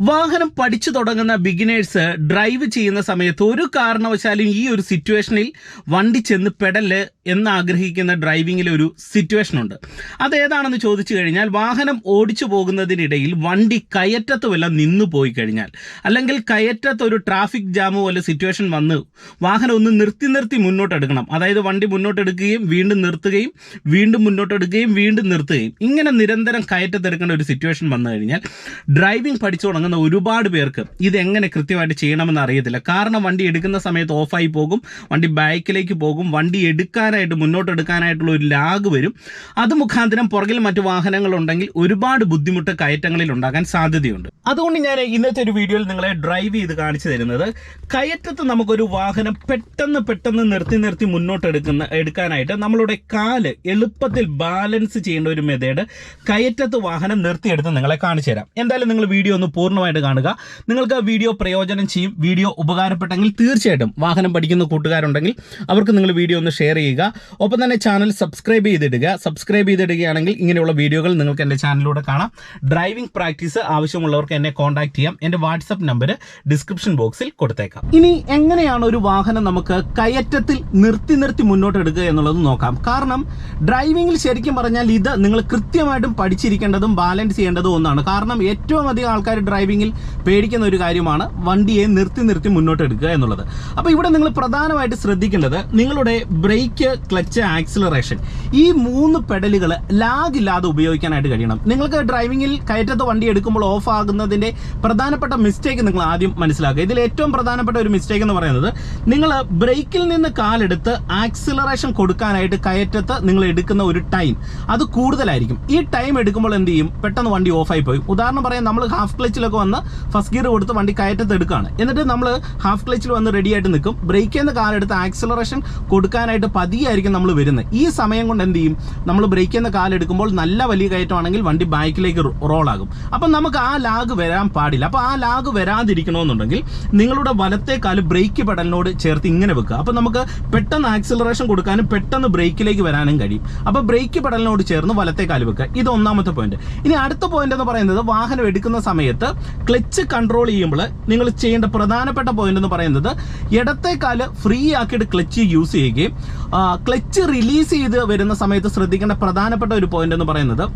വാഹനം പഠിച്ചു തുടങ്ങുന്ന ബിഗിനേഴ്സ് ഡ്രൈവ് ചെയ്യുന്ന സമയത്ത് ഒരു കാരണവശാലും ഈ ഒരു സിറ്റുവേഷനിൽ വണ്ടി ചെന്ന് പെടൽ എന്ന് ആഗ്രഹിക്കുന്ന ഡ്രൈവിങ്ങിലെ ഒരു സിറ്റുവേഷൻ ഉണ്ട്. അതേതാണെന്ന് ചോദിച്ചു കഴിഞ്ഞാൽ വാഹനം ഓടിച്ചു പോകുന്നതിനിടയിൽ വണ്ടി കയറ്റത്ത് വല്ല നിന്നു പോയി കഴിഞ്ഞാൽ അല്ലെങ്കിൽ കയറ്റത്ത് ഒരു ട്രാഫിക് ജാമോ പോലെ സിറ്റുവേഷൻ വന്ന് വാഹനം ഒന്ന് നിർത്തി നിർത്തി മുന്നോട്ടെടുക്കണം. അതായത് വണ്ടി മുന്നോട്ടെടുക്കുകയും വീണ്ടും നിർത്തുകയും വീണ്ടും മുന്നോട്ടെടുക്കുകയും വീണ്ടും നിർത്തുകയും. ഇങ്ങനെ നിരന്തരം കയറ്റത്തെടുക്കേണ്ട ഒരു സിറ്റുവേഷൻ വന്നു കഴിഞ്ഞാൽ ഡ്രൈവിംഗ് പഠിച്ചു തുടങ്ങുന്ന ഒരുപാട് പേർക്ക് ഇത് എങ്ങനെ കൃത്യമായിട്ട് ചെയ്യണമെന്ന് അറിയത്തില്ല. കാരണം വണ്ടി എടുക്കുന്ന സമയത്ത് ഓഫായി പോകും വണ്ടി ബാക്കിലേക്ക് പോകും വണ്ടി എടുക്കാനായിട്ട് മുന്നോട്ട് എടുക്കാനായിട്ടുള്ള ഒരു ലാഗ് വരും. അത് മുഖാന്തരം പുറകിൽ മറ്റു വാഹനങ്ങൾ ഉണ്ടെങ്കിൽ ഒരുപാട് ബുദ്ധിമുട്ട് കയറ്റങ്ങളിൽ ഉണ്ടാകാൻ സാധ്യതയുണ്ട്. അതുകൊണ്ട് ഞാൻ ഇന്നത്തെ ഒരു വീഡിയോയിൽ നിങ്ങളെ ഡ്രൈവ് ചെയ്ത് കാണിച്ചു തരുന്നത് കയറ്റത്ത് നമുക്കൊരു വാഹനം പെട്ടെന്ന് പെട്ടെന്ന് നിർത്തി നിർത്തി മുന്നോട്ട് എടുക്കുന്ന എടുക്കാനായിട്ട് നമ്മളുടെ കാൽ എളുപ്പത്തിൽ ബാലൻസ് ചെയ്യേണ്ട ഒരു മെത്തേഡ് കയറ്റത്ത് വാഹനം നിർത്തിയെടുത്ത് നിങ്ങളെ കാണിച്ചു തരാം. എന്തായാലും നിങ്ങൾ വീഡിയോ ഒന്ന് പൂർണമായിട്ട് കാണുക. നിങ്ങൾക്ക് വീഡിയോ പ്രയോജനം ചെയ്യും. വീഡിയോ ഉപകാരപ്പെട്ടെങ്കിൽ തീർച്ചയായിട്ടും വാഹനം പഠിക്കുന്ന കൂട്ടുകാരുണ്ടെങ്കിൽ അവർക്ക് നിങ്ങൾ വീഡിയോ ഒന്ന് ഷെയർ ചെയ്യുക. ഒപ്പം തന്നെ ചാനൽ സബ്സ്ക്രൈബ് ചെയ്തിടുക. സബ്സ്ക്രൈബ് ചെയ്തിടുകയാണെങ്കിൽ ഇങ്ങനെയുള്ള വീഡിയോകൾ നിങ്ങൾക്ക് എന്റെ ചാനലിലൂടെ കാണാം. ഡ്രൈവിംഗ് പ്രാക്ടീസ് ആവശ്യമുള്ളവർക്ക് എന്നെ കോൺടാക്ട് ചെയ്യാം. എന്റെ വാട്സപ്പ് നമ്പർ ഡിസ്ക്രിപ്ഷൻ ബോക്സിൽ കൊടുത്തേക്കാം. ഇനി എങ്ങനെയാണ് ഒരു വാഹനം നമുക്ക് കയറ്റത്തിൽ നിർത്തി നിർത്തി മുന്നോട്ട് എടുക്കുക എന്നുള്ളത് നോക്കാം. കാരണം ഡ്രൈവിംഗിൽ ശരിക്കും പറഞ്ഞാൽ ഇത് നിങ്ങൾ കൃത്യമായിട്ടും പഠിച്ചിരിക്കേണ്ടതും ബാലൻസ് ചെയ്യേണ്ടതും ഒന്നാണ്. കാരണം ഏറ്റവും അധികം ആൾക്കാർ ഡ്രൈവിംഗിൽ പേടിക്കുന്ന ഒരു കാര്യമാണ് വണ്ടിയെ നിർത്തി നിർത്തി മുന്നോട്ട് എടുക്കുക എന്നുള്ളത്. അപ്പോൾ ഇവിടെ നിങ്ങൾ പ്രധാനമായിട്ട് ശ്രദ്ധിക്കേണ്ടത് നിങ്ങളുടെ ബ്രേക്ക് ക്ലച്ച് ആക്സിലറേഷൻ ഈ മൂന്ന് പെഡലുകൾ ലാഗ് ഇല്ലാതെ ഉപയോഗിക്കാനായിട്ട് കഴിയണം. നിങ്ങൾക്ക് ഡ്രൈവിംഗിൽ കയറ്റത്ത് വണ്ടി എടുക്കുമ്പോൾ ഓഫ് ആകുന്നതിന്റെ പ്രധാനപ്പെട്ട മിസ്റ്റേക്ക് നിങ്ങൾ ആദ്യം മനസ്സിലാക്കുക. ഇതിൽ ഏറ്റവും പ്രധാനപ്പെട്ട ഒരു മിസ്റ്റേക്ക് എന്ന് പറയുന്നത് നിങ്ങൾ ബ്രേക്കിൽ നിന്ന് കാലെടുത്ത് ആക്സിലറേഷൻ കൊടുക്കാനായിട്ട് കയറ്റത്ത് നിങ്ങൾ എടുക്കുന്ന ഒരു ടൈം അത് കൂടുതലായിരിക്കും. ഈ ടൈം എടുക്കുമ്പോൾ എന്ത് ചെയ്യും? പെട്ടെന്ന് വണ്ടി ഓഫായി പോയി. ഉദാഹരണം പറയാം നമ്മൾ ഹാഫ് ക്ലച്ചിലൊക്കെ വന്ന് ഫസ്റ്റ് ഗിയർ കൊടുത്ത് വണ്ടി കയറ്റത്ത് എടുക്കുകയാണ് എന്നിട്ട് നമ്മൾ ഹാഫ് ക്ലച്ചിൽ വന്ന് റെഡി ആയിട്ട് നിൽക്കും. ബ്രേക്കിൽ നിന്ന് കാലെടുത്ത് ആക്സിലറേഷൻ കൊടുക്കാനായിട്ട് പതിയായിരിക്കും നമ്മൾ വരുന്നത്. ഈ സമയം കൊണ്ട് എന്ത് ചെയ്യും? നമ്മൾ ബ്രേക്കിൽ നിന്ന് കാലെടുക്കുമ്പോൾ നല്ല വലിയ കയറ്റമാണെങ്കിൽ വണ്ടി ബാക്കിലേക്ക് റോളാകും അപ്പം നമുക്ക് ആ ലാഗ് വരാൻ പാടില്ല. അപ്പോൾ ആ ലാഗ് വരാതിരിക്കണമെന്നുണ്ടെങ്കിൽ നിങ്ങളുടെ വലത്തെ കാൽ ബ്രേക്ക് പെടലിനോട് ചേർത്ത് ഇങ്ങനെ വെക്കുക. അപ്പോൾ നമുക്ക് പെട്ടെന്ന് ആക്സിലറേഷൻ കൊടുക്കാനും പെട്ടെന്ന് ബ്രേക്കിലേക്ക് വരാനും കഴിയും. അപ്പോൾ ബ്രേക്ക് പെടലിനോട് ചേർന്ന് വലത്തെ കാൽ വെക്കുക. ഇത് ഒന്നാമത്തെ പോയിന്റ് ഇനി അടുത്ത പോയിന്റ് എന്ന് പറയുന്നത് വാഹനം എടുക്കുന്ന സമയത്ത് ക്ലച്ച് കൺട്രോൾ ചെയ്യുമ്പോൾ നിങ്ങൾ ചെയ്യേണ്ട പ്രധാനപ്പെട്ട പോയിന്റ് എന്ന് പറയുന്നത് ഇടത്തെ കാൽ ഫ്രീ ആക്കിയിട്ട് ക്ലച്ച് യൂസ് ചെയ്യുകയും ക്ലച്ച് റിലീസ് ചെയ്ത് വരുന്ന സമയത്ത് ശ്രദ്ധിക്കേണ്ട പ്രധാനപ്പെട്ട ഒരു പോയിന്റ് എന്ന് പറയുന്നത്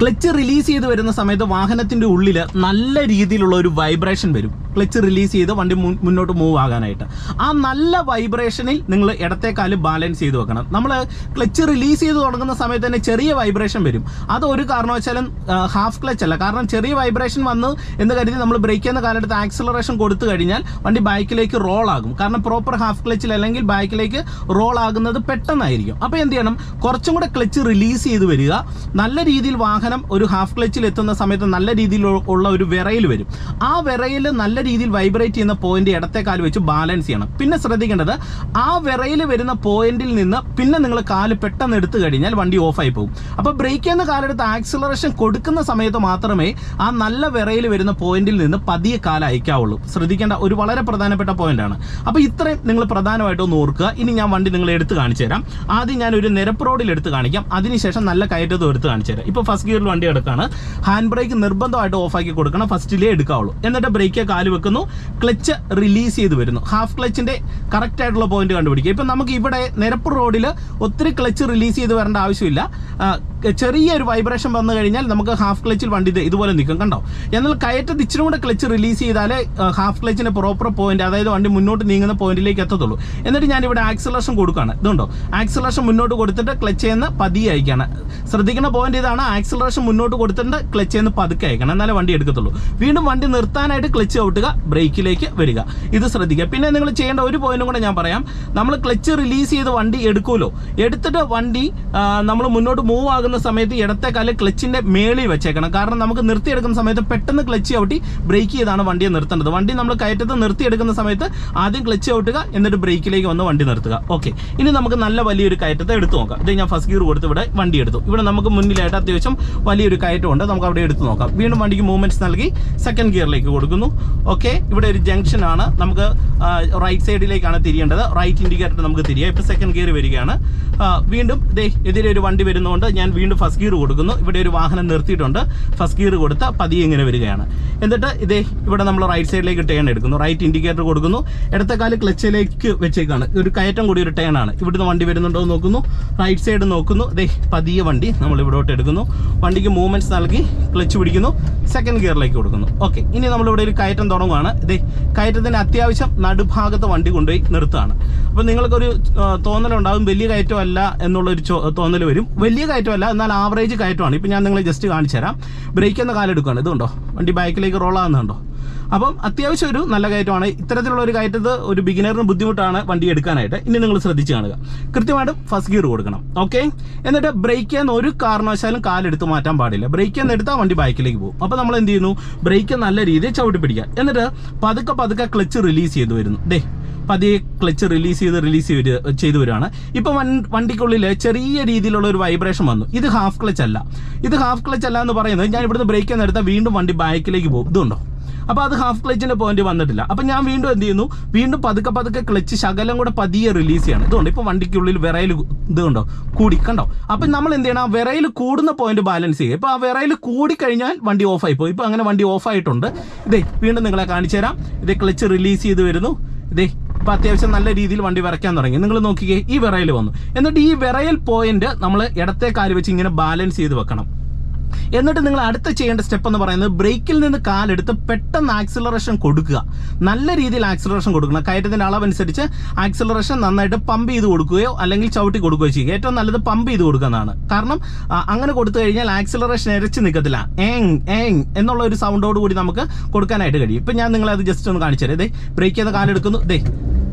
ക്ലച്ച് റിലീസ് ചെയ്ത് വരുന്ന സമയത്ത് വാഹനത്തിന്റെ ഉള്ളിൽ നല്ല രീതിയിലുള്ള ഒരു വൈബ്രേഷൻ വരും. ക്ലച്ച് റിലീസ് ചെയ്ത് വണ്ടി മുന്നോട്ട് മൂവ് ആകാനായിട്ട്. ആ നല്ല വൈബ്രേഷനിൽ നിങ്ങൾ ഇടത്തേക്കാൽ ബാലൻസ് ചെയ്ത് വെക്കണം. നമ്മൾ ക്ലച്ച് റിലീസ് ചെയ്ത് തുടങ്ങുന്ന സമയത്ത് തന്നെ ചെറിയ വൈബ്രേഷൻ വരും. അത് ഒരു കാരണവശാലും ഹാഫ് ക്ലച്ച് അല്ല. കാരണം ചെറിയ വൈബ്രേഷൻ വന്ന് എന്ന് കരുതി നമ്മൾ ബ്രേക്ക് ചെയ്യുന്ന കാലത്ത് ആക്സിലറേഷൻ കൊടുത്തു കഴിഞ്ഞാൽ വണ്ടി ബാക്കിലേക്ക് റോൾ ആകും. കാരണം പ്രോപ്പർ ഹാഫ് ക്ലച്ചിൽ അല്ലെങ്കിൽ ബാക്കിലേക്ക് റോൾ ആകുന്നത് പെട്ടെന്നായിരിക്കും. അപ്പോൾ എന്ത് ചെയ്യണം? കുറച്ചും കൂടെ ക്ലച്ച് റിലീസ് ചെയ്ത് വരിക. നല്ല രീതിയിൽ വാഹനം ഒരു ഹാഫ് ക്ലച്ചിൽ എത്തുന്ന സമയത്ത് നല്ല രീതിയിൽ ഉള്ള ഒരു വിറയിൽ വരും. ആ വിറയിൽ നല്ല രീതിയിൽ വൈബ്രേറ്റ് ചെയ്യുന്ന പോയിന്റ് ഇടത്തെ കാൽ വെച്ച് ബാലൻസ് ചെയ്യണം. പിന്നെ ശ്രദ്ധിക്കേണ്ടത് ആ വിറയിൽ വരുന്ന പോയിന്റിൽ നിന്ന് പിന്നെ നിങ്ങൾ കാൽ പെട്ടെന്ന് എടുത്തു കഴിഞ്ഞാൽ വണ്ടി ഓഫായി പോകും. അപ്പോൾ ബ്രേക്ക് ചെയ്യുന്ന കാലെടുത്ത് ആക്സിലറേഷൻ കൊടുക്കുന്ന സമയത്ത് മാത്രമേ ആ നല്ല വിറയിൽ വരുന്ന പോയിന്റിൽ നിന്ന് പതിയെ കാല അയക്കാവുള്ളൂ. ശ്രദ്ധിക്കേണ്ട ഒരു വളരെ പ്രധാനപ്പെട്ട പോയിന്റാണ് അപ്പോൾ ഇത്രയും നിങ്ങൾ പ്രധാനമായിട്ടും ഒന്ന് ഓർക്കുക. ഇനി ഞാൻ വണ്ടി നിങ്ങളെ എടുത്ത് കാണിച്ചു തരാം. ആദ്യം ഞാൻ ഒരു നിരപ്പ് റോഡിൽ എടുത്ത് കാണിക്കാം. അതിനുശേഷം നല്ല കയറ്റത്തും എടുത്ത് കാണിച്ചു തരാം. ഇപ്പോൾ ഫസ്റ്റ് ഗിയറിൽ വണ്ടി എടുക്കാണ്. ഹാൻഡ് ബ്രേക്ക് നിർബന്ധമായിട്ട് ഓഫാക്കി കൊടുക്കണം. ഫസ്റ്റിലേ എടുക്കാവുള്ളൂ. എന്നിട്ട് ബ്രേക്ക് കാൽ വെക്കുന്നു. ക്ലച്ച് റിലീസ് ചെയ്ത് വരുന്നു. ഹാഫ് ക്ലച്ചിന്റെ കറക്റ്റ് ആയിട്ടുള്ള പോയിന്റ് കണ്ടുപിടിക്കുക. ഇപ്പം നമുക്ക് ഇവിടെ നിരപ്പ് റോഡിൽ ഒത്തിരി ക്ലച്ച് റിലീസ് ചെയ്ത് വരേണ്ട ആവശ്യമില്ല. ചെറിയൊരു വൈബ്രേഷൻ വന്നു കഴിഞ്ഞാൽ നമുക്ക് ഹാഫ് ക്ലച്ചിൽ വണ്ടി ഇതുപോലെ നിൽക്കും. കണ്ടോ? എന്നാൽ കയറ്റത്ത് ഇച്ചിരി കൂടെ ക്ലച്ച് റിലീസ് ചെയ്താലേ ഹാഫ് ക്ലച്ചിന് പ്രോപ്പർ പോയിന്റ് അതായത് വണ്ടി മുന്നോട്ട് നീങ്ങുന്ന പോയിന്റിലേക്ക് എത്തത്തുള്ളൂ. എന്നിട്ട് ഞാൻ ഇവിടെ ആക്സിലേഷൻ കൊടുക്കുകയാണ്. ഇതുണ്ടോ? ആക്സിലേഷൻ മുന്നോട്ട് കൊടുത്തിട്ട് ക്ലച്ച് ചെയ്യുന്ന പതിയെ അയക്കുകയാണ്. ശ്രദ്ധിക്കുന്ന പോയിന്റ് ഇതാണ് ആക്സിലറേഷൻ മുന്നോട്ട് കൊടുത്തിട്ട് ക്ലച്ച് ചെയ്യുന്ന പതുക്കെ അയക്കണം. എന്നാലേ വണ്ടി എടുക്കത്തുള്ളൂ. വീണ്ടും വണ്ടി നിർത്താനായിട്ട് ക്ലച്ച് ഔട്ടുക ബ്രേക്കിലേക്ക് വരിക. ഇത് ശ്രദ്ധിക്കുക. പിന്നെ നിങ്ങൾ ചെയ്യേണ്ട ഒരു പോയിന്റും കൂടെ ഞാൻ പറയാം. നമ്മൾ ക്ലച്ച് റിലീസ് ചെയ്ത് വണ്ടി എടുക്കുമല്ലോ. എടുത്തിട്ട് വണ്ടി നമ്മൾ മുന്നോട്ട് മൂവ് ആകുന്ന തുടങ്ങുന്ന സമയത്ത് ഇടത്തെ കാൽ ക്ലച്ചിന്റെ മേളിൽ വെച്ചേക്കണം. കാരണം നമുക്ക് നിർത്തിയെടുക്കുന്ന സമയത്ത് പെട്ടെന്ന് ക്ലച്ച് ചവിട്ടി ബ്രേക്ക് ചെയ്താണ് വണ്ടിയെ നിർത്തേണ്ടത്. വണ്ടി നമ്മൾ കയറ്റത്ത് നിർത്തിയെടുക്കുന്ന സമയത്ത് ആദ്യം ക്ലച്ച് ചവിട്ടുക എന്നിട്ട് ബ്രേക്കിലേക്ക് വന്ന് വണ്ടി നിർത്തുക. ഓക്കെ ഇനി നമുക്ക് നല്ല വലിയൊരു കയറ്റത്തെ എടുത്തു നോക്കാം. ഇത് ഞാൻ ഫസ്റ്റ് ഗിയർ കൊടുത്ത് ഇവിടെ വണ്ടി എടുത്തു. ഇവിടെ നമുക്ക് മുന്നിലായിട്ട് അത്യാവശ്യം വലിയൊരു കയറ്റമുണ്ട്. നമുക്ക് അവിടെ എടുത്തു നോക്കാം. വീണ്ടും വണ്ടിക്ക് മൂവ്മെന്റ്സ് നൽകി സെക്കൻഡ് ഗിയറിലേക്ക് കൊടുക്കുന്നു. ഓക്കെ ഇവിടെ ഒരു ജംഗ്ഷൻ ആണ്. നമുക്ക് റൈറ്റ് സൈഡിലേക്കാണ് തിരിയേണ്ടത്. റൈറ്റ് ഇൻഡിക്കേറ്റർ നമുക്ക് തിരിയാം. ഇപ്പോൾ സെക്കൻഡ് ഗിയർ വരികയാണ്. വീണ്ടും ദേ എതിരെ ഒരു വണ്ടി വരുന്നതുകൊണ്ട് ഞാൻ വീണ്ടും ഫസ്റ്റ് ഗിയർ കൊടുക്കുന്നു. ഇവിടെ ഒരു വാഹനം നിർത്തിയിട്ടുണ്ട്. ഫസ്റ്റ് ഗിയർ കൊടുത്ത പതിയെ ഇങ്ങനെ വരികയാണ്. എന്നിട്ട് ഇതേ ഇവിടെ നമ്മൾ റൈറ്റ് സൈഡിലേക്ക് ടേൺ എടുക്കുന്നു. റൈറ്റ് ഇൻഡിക്കേറ്റർ കൊടുക്കുന്നു. ഇടത്തെ കാൽ ക്ലച്ചിലേക്ക് വെച്ചേക്കാണ്. ഒരു കയറ്റം കൂടി ഒരു ടേൺ ആണ്. ഇവിടുന്ന് വണ്ടി വരുന്നുണ്ടോ നോക്കുന്നു. റൈറ്റ് സൈഡ് നോക്കുന്നു. ദേ പതിയെ വണ്ടി നമ്മൾ ഇവിടോട്ട് എടുക്കുന്നു. വണ്ടിക്ക് മൂവ്മെന്റ്സ് നൽകി ക്ലച്ച് പിടിക്കുന്നു. സെക്കൻഡ് ഗിയറിലേക്ക് കൊടുക്കുന്നു. ഓക്കെ ഇനി നമ്മളിവിടെ ഒരു കയറ്റം തുടങ്ങുകയാണ് ഇതേ കയറ്റത്തിന് അത്യാവശ്യം നടുഭാഗത്ത് വണ്ടി കൊണ്ടുപോയി നിർത്തുകയാണ്. അപ്പോൾ നിങ്ങൾക്കൊരു തോന്നലുണ്ടാകും വലിയ കയറ്റമല്ല എന്നുള്ളൊരു തോന്നൽ വരും. വലിയ കയറ്റമല്ല എന്നാൽ ആവറേജ് കയറ്റമാണ്. ഇപ്പം ഞാൻ നിങ്ങളെ ജസ്റ്റ് കാണിച്ചു തരാം. ബ്രേക്ക് എന്ന കാലെടുക്കുകയാണ് ഇതുണ്ടോ? വണ്ടി ബാക്കിലേക്ക് റോൾ ആകുന്നുണ്ടോ അപ്പം അത്യാവശ്യം ഒരു നല്ല കയറ്റമാണ്. ഇത്തരത്തിലുള്ള ഒരു കയറ്റത്ത് ഒരു ബിഗിനറിന് ബുദ്ധിമുട്ടാണ് വണ്ടി എടുക്കാനായിട്ട്. ഇനി നിങ്ങൾ ശ്രദ്ധിച്ച് കാണുക. കൃത്യമായിട്ട് ഫസ്റ്റ് ഗിയർ കൊടുക്കണം. ഓക്കെ എന്നിട്ട് ബ്രേക്ക് ചെയ്യുന്ന ഒരു കാരണവശാലും കാലെടുത്ത് മാറ്റാൻ പാടില്ല. ബ്രേക്ക് ചെയ്യുന്ന എടുത്താൽ വണ്ടി ബാക്കിലേക്ക് പോകും. അപ്പോൾ നമ്മൾ എന്ത് ചെയ്യുന്നു? ബ്രേക്ക് നല്ല രീതിയിൽ ചവിട്ടി പിടിക്കുക. എന്നിട്ട് പതുക്കെ പതുക്കെ ക്ലച്ച് റിലീസ് ചെയ്തു വരുന്നു. ദേ പതിയെ ക്ലച്ച് റിലീസ് ചെയ്ത് റിലീസ് ചെയ്ത് ചെയ്തു വരികയാണ്. ഇപ്പൊ വൺ- വണ്ടിക്കുള്ളിൽ ചെറിയ രീതിയിലുള്ള ഒരു വൈബ്രേഷൻ വന്നു. ഇത് ഹാഫ് ക്ലച്ച് അല്ല. ഇത് ഹാഫ് ക്ലച്ച് അല്ല എന്ന് പറയുന്നത് ഞാൻ ഇവിടുന്ന് ബ്രേക്ക് നേരത്തെ വീണ്ടും വണ്ടി ബാക്കിലേക്ക് പോകും. ഇതുണ്ടോ? അപ്പൊ അത് ഹാഫ് ക്ലച്ചിന്റെ പോയിന്റ് വന്നിട്ടില്ല. അപ്പൊ ഞാൻ വീണ്ടും എന്ത് ചെയ്യുന്നു? വീണ്ടും പതുക്കെ പതുക്കെ ക്ലച്ച് ശകലം കൂടെ പതിയെ റിലീസ് ചെയ്യണം. ഇതുകൊണ്ട് ഇപ്പൊ വണ്ടിക്കുള്ളിൽ വിറയിൽ ഇതുകൊണ്ടോ കൂടി. കണ്ടോ? അപ്പൊ നമ്മൾ എന്ത് ചെയ്യണം? ആ വിറയിൽ കൂടുന്ന പോയിന്റ് ബാലൻസ് ചെയ്യുക. ഇപ്പൊ ആ വിറയിൽ കൂടി കഴിഞ്ഞാൽ വണ്ടി ഓഫ് ആയി പോയി. ഇപ്പൊ അങ്ങനെ വണ്ടി ഓഫ് ആയിട്ടുണ്ട്. ഇതേ വീണ്ടും നിങ്ങളെ കാണിച്ചു തരാം. ഇതേ ക്ലച്ച് റിലീസ് ചെയ്ത് വരുന്നു. ഇതേ ഇപ്പൊ അത്യാവശ്യം നല്ല രീതിയിൽ വണ്ടി വരയ്ക്കാൻ തുടങ്ങി. നിങ്ങൾ നോക്കിക്കേ ഈ വിറയിൽ വന്നു. എന്നിട്ട് ഈ വിറയൽ പോയിന്റ് നമ്മൾ ഇടത്തെ കാൽ വെച്ച് ഇങ്ങനെ ബാലൻസ് ചെയ്ത് വെക്കണം. എന്നിട്ട് നിങ്ങൾ അടുത്ത ചെയ്യേണ്ട സ്റ്റെപ്പ് എന്ന് പറയുന്നത് ബ്രേക്കിൽ നിന്ന് കാലെടുത്ത് പെട്ടെന്ന് ആക്സിലറേഷൻ കൊടുക്കുക. നല്ല രീതിയിൽ ആക്സിലറേഷൻ കൊടുക്കണം. കയറ്റത്തിന്റെ അളവനുസരിച്ച് ആക്സിലറേഷൻ നന്നായിട്ട് പമ്പ് ചെയ്ത് കൊടുക്കുകയോ അല്ലെങ്കിൽ ചവിട്ടി കൊടുക്കുകയോ ചെയ്യുക. ഏറ്റവും നല്ലത് പമ്പ് ചെയ്ത് കൊടുക്കുന്നതാണ് കാരണം അങ്ങനെ കൊടുത്തു കഴിഞ്ഞാൽ ആക്സിലറേഷൻ ഇരച്ച് നിൽക്കത്തില്ല ഏങ് ഏങ് എന്നുള്ള ഒരു സൗണ്ടോട് കൂടി നമുക്ക് കൊടുക്കാനായിട്ട് കഴിയും. ഇപ്പം ഞാൻ നിങ്ങളെ അത് ജസ്റ്റ് ഒന്ന് കാണിച്ചു തരാം ബ്രേക്ക് ചെയ്ത കാലെടുക്കുന്നു. ദേ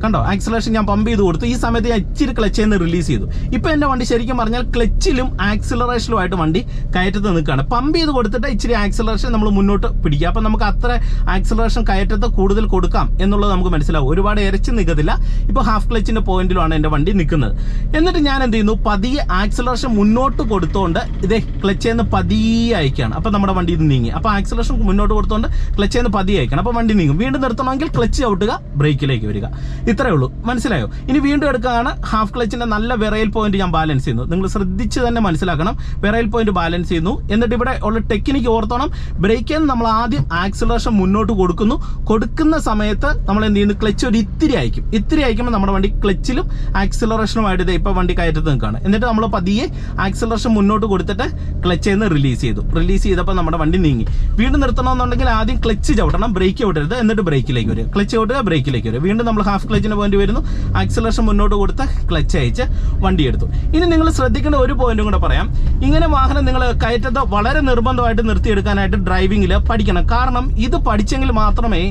കണ്ടോ? ആക്സിലേഷൻ ഞാൻ പമ്പ് ചെയ്ത് കൊടുത്തു. ഈ സമയത്ത് ഞാൻ ഇച്ചിരി ക്ലച്ചിൽ നിന്ന് റിലീസ് ചെയ്തു. ഇപ്പൊ എന്റെ വണ്ടി ശരിക്കും പറഞ്ഞാൽ ക്ലച്ചിലും ആക്സിലറേഷനുമായിട്ട് വണ്ടി കയറ്റത്ത് നിൽക്കുകയാണ്. പമ്പ് ചെയ്ത് കൊടുത്തിട്ട് ഇച്ചിരി ആക്സിലറേഷൻ നമ്മൾ മുന്നോട്ട് പിടിക്കുക. അപ്പൊ നമുക്ക് അത്ര ആക്സിലറേഷൻ കയറ്റത്ത് കൂടുതൽ കൊടുക്കാം എന്നുള്ളത് നമുക്ക് മനസ്സിലാവും. ഒരുപാട് ഇരച്ച് നിൽക്കത്തില്ല ഇപ്പൊ ഹാഫ് ക്ലച്ചിന്റെ പോയിന്റിലാണ് എന്റെ വണ്ടി നിൽക്കുന്നത്. എന്നിട്ട് ഞാൻ എന്ത് ചെയ്യുന്നു? പതിയെ ആക്സിലറേഷൻ മുന്നോട്ട് കൊടുത്തുകൊണ്ട് ഇതേ ക്ലച്ചിൽ നിന്ന് പതിയെ അയക്കുകയാണ്. അപ്പൊ നമ്മുടെ വണ്ടി ഇത് നീങ്ങി. അപ്പൊ ആക്സിലറേഷൻ മുന്നോട്ട് കൊടുത്തുകൊണ്ട് ക്ലച്ചിൽ നിന്ന് പതിയെ അയക്കണം അപ്പൊ വണ്ടി നീങ്ങും. വീണ്ടും നിർത്തണമെങ്കിൽ ക്ലച്ച് ചവിട്ടുക ബ്രേക്കിലേക്ക് വരിക. ഇത്രേ ഉള്ളൂ. മനസ്സിലായോ? ഇനി വീണ്ടും എടുക്കുകയാണ് ഹാഫ് ക്ലച്ചിന്റെ നല്ല വിറയൽ പോയിന്റ് ഞാൻ ബാലൻസ് ചെയ്യുന്നു. നിങ്ങൾ ശ്രദ്ധിച്ച് തന്നെ മനസ്സിലാക്കണം. വിറയൽ പോയിന്റ് ബാലൻസ് ചെയ്യുന്നു. എന്നിട്ട് ഇവിടെ ഉള്ള ടെക്നിക്ക് ഓർത്തോണം. ബ്രേക്കിൽ നമ്മൾ ആദ്യം ആക്സിലറേഷൻ മുന്നോട്ട് കൊടുക്കുന്നു. കൊടുക്കുന്ന സമയത്ത് നമ്മൾ എന്ത് ചെയ്യുന്നു? ക്ലച്ച് ഒരു ഇത്തിരി അയക്കും. ഇത്തിരി അയക്കുമ്പോൾ നമ്മുടെ വണ്ടി ക്ലച്ചിലും ആക്സിലറേഷനുമായിട്ട് ഇതേ ഇപ്പൊ വണ്ടി കയറ്റത്ത് നിൽക്കുകയാണ്. എന്നിട്ട് നമ്മൾ പതിയെ ആക്സിലറേഷൻ മുന്നോട്ട് കൊടുത്തിട്ട് ക്ലച്ച് നിന്ന് റിലീസ് ചെയ്തു. റിലീസ് ചെയ്തപ്പോൾ നമ്മുടെ വണ്ടി നീങ്ങി. വീണ്ടും നിർത്തണമെന്നുണ്ടെങ്കിൽ ആദ്യം ക്ലച്ച് ചവിട്ടണം. ബ്രേക്ക് ചവിട്ടരുത്. എന്നിട്ട് ബ്രേക്കിലേക്ക് വരിക. ക്ലച്ച് ചവിട്ടുക ബ്രേക്കിലേക്ക് വരിക. വീണ്ടും നമ്മൾ ഹാഫ് ക്ലച്ചിന് പോയിന്റ് വരുന്നു. ആക്സലേഷൻ മുന്നോട്ട് കൊടുത്ത് ക്ലച്ച് അയച്ച് വണ്ടി എടുത്തു. ഇനി നിങ്ങൾ ശ്രദ്ധിക്കേണ്ട ഒരു പോയിന്റും കൂടെ പറയാം. ഇങ്ങനെ വാഹനം നിങ്ങൾ കയറ്റത്ത് വളരെ നിർബന്ധമായിട്ട് നിർത്തിയെടുക്കാനായിട്ട് ഡ്രൈവിംഗിൽ പഠിക്കണം. കാരണം ഇത് പഠിച്ചെങ്കിൽ മാത്രമേ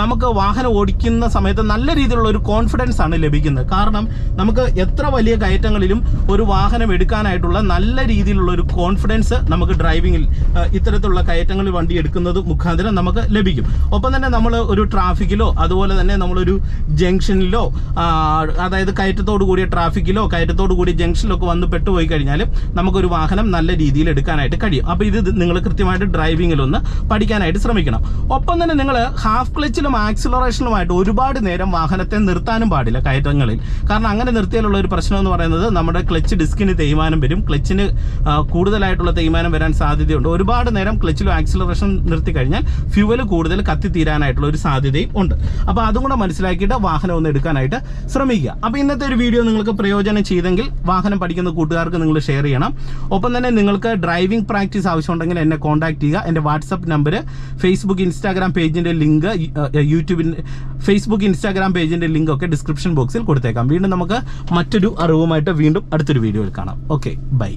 നമുക്ക് വാഹനം ഓടിക്കുന്ന സമയത്ത് നല്ല രീതിയിലുള്ള ഒരു കോൺഫിഡൻസ് ആണ് ലഭിക്കുന്നത്. കാരണം നമുക്ക് എത്ര വലിയ കയറ്റങ്ങളിലും ഒരു വാഹനം എടുക്കാനായിട്ടുള്ള നല്ല രീതിയിലുള്ള ഒരു കോൺഫിഡൻസ് നമുക്ക് ഡ്രൈവിങ്ങിൽ ഇത്തരത്തിലുള്ള കയറ്റങ്ങളിൽ വണ്ടി എടുക്കുന്നത് മുഖാന്തരം നമുക്ക് ലഭിക്കും. ഒപ്പം തന്നെ നമ്മൾ ഒരു ട്രാഫിക്കിലോ അതുപോലെ തന്നെ നമ്മളൊരു ജംഗ്ഷനിലോ അതായത് കയറ്റത്തോട് കൂടിയ ട്രാഫിക്കിലോ കയറ്റത്തോട് കൂടിയ ജംഗ്ഷനിലൊക്കെ വന്ന് പെട്ടുപോയി കഴിഞ്ഞാൽ നമുക്കൊരു വാഹനം നല്ല രീതിയിൽ എടുക്കാനായിട്ട് കഴിയും. അപ്പോൾ ഇത് നിങ്ങൾ കൃത്യമായിട്ട് ഡ്രൈവിങ്ങിലൊന്ന് പഠിക്കാനായിട്ട് ശ്രമിക്കണം. ഒപ്പം തന്നെ നിങ്ങൾ ഹാഫ് ക്ലച്ചിലും ആക്സിലറേഷനുമായിട്ട് ഒരുപാട് നേരം വാഹനത്തെ നിർത്താനും പാടില്ല കയറ്റങ്ങളിൽ. കാരണം അങ്ങനെ നിർത്തിയാലുള്ള ഒരു പ്രശ്നം എന്ന് പറയുന്നത് നമ്മുടെ ക്ലച്ച് ഡിസ്കിന് തേയ്മാനം വരും. ക്ലച്ചിന് കൂടുതലായിട്ടുള്ള തേയ്മാനം വരാൻ സാധ്യതയുണ്ട്. ഒരുപാട് നേരം ക്ലച്ചിലും ആക്സിലറേഷൻ നിർത്തി കഴിഞ്ഞാൽ ഫ്യൂവൽ കൂടുതൽ കത്തിത്തീരാനായിട്ടുള്ള ഒരു സാധ്യതയും ഉണ്ട്. അപ്പോൾ അതും കൂടെ മനസ്സിലാക്കിയിട്ട് വാഹനം ഒന്ന് എടുക്കാനായിട്ട് ശ്രമിക്കുക. അപ്പോൾ ഇന്നത്തെ ഒരു വീഡിയോ നിങ്ങൾക്ക് പ്രയോജനം ചെയ്തെങ്കിൽ വാഹനം പഠിക്കുന്ന കൂട്ടുകാർക്ക് നിങ്ങൾ ഷെയർ ചെയ്യണം. ഒപ്പം തന്നെ നിങ്ങൾക്ക് ഡ്രൈവിംഗ് പ്രാക്ടീസ് ആവശ്യമുണ്ടെങ്കിൽ എന്നെ കോൺടാക്ട് ചെയ്യുക. എന്റെ വാട്സപ്പ് നമ്പർ ഫേസ്ബുക്ക് ഇൻസ്റ്റാഗ്രാം പേജിന്റെ ലിങ്ക് യൂട്യൂബിന്റെ ഫേസ്ബുക്ക് ഇൻസ്റ്റാഗ്രാം പേജിന്റെ ലിങ്ക് ഒക്കെ ഡിസ്ക്രിപ്ഷൻ ബോക്സിൽ കൊടുത്തേക്കാം. വീണ്ടും നമുക്ക് മറ്റൊരു അറിവുമായിട്ട് വീണ്ടും അടുത്തൊരു വീഡിയോയിൽ കാണാം. Okay bye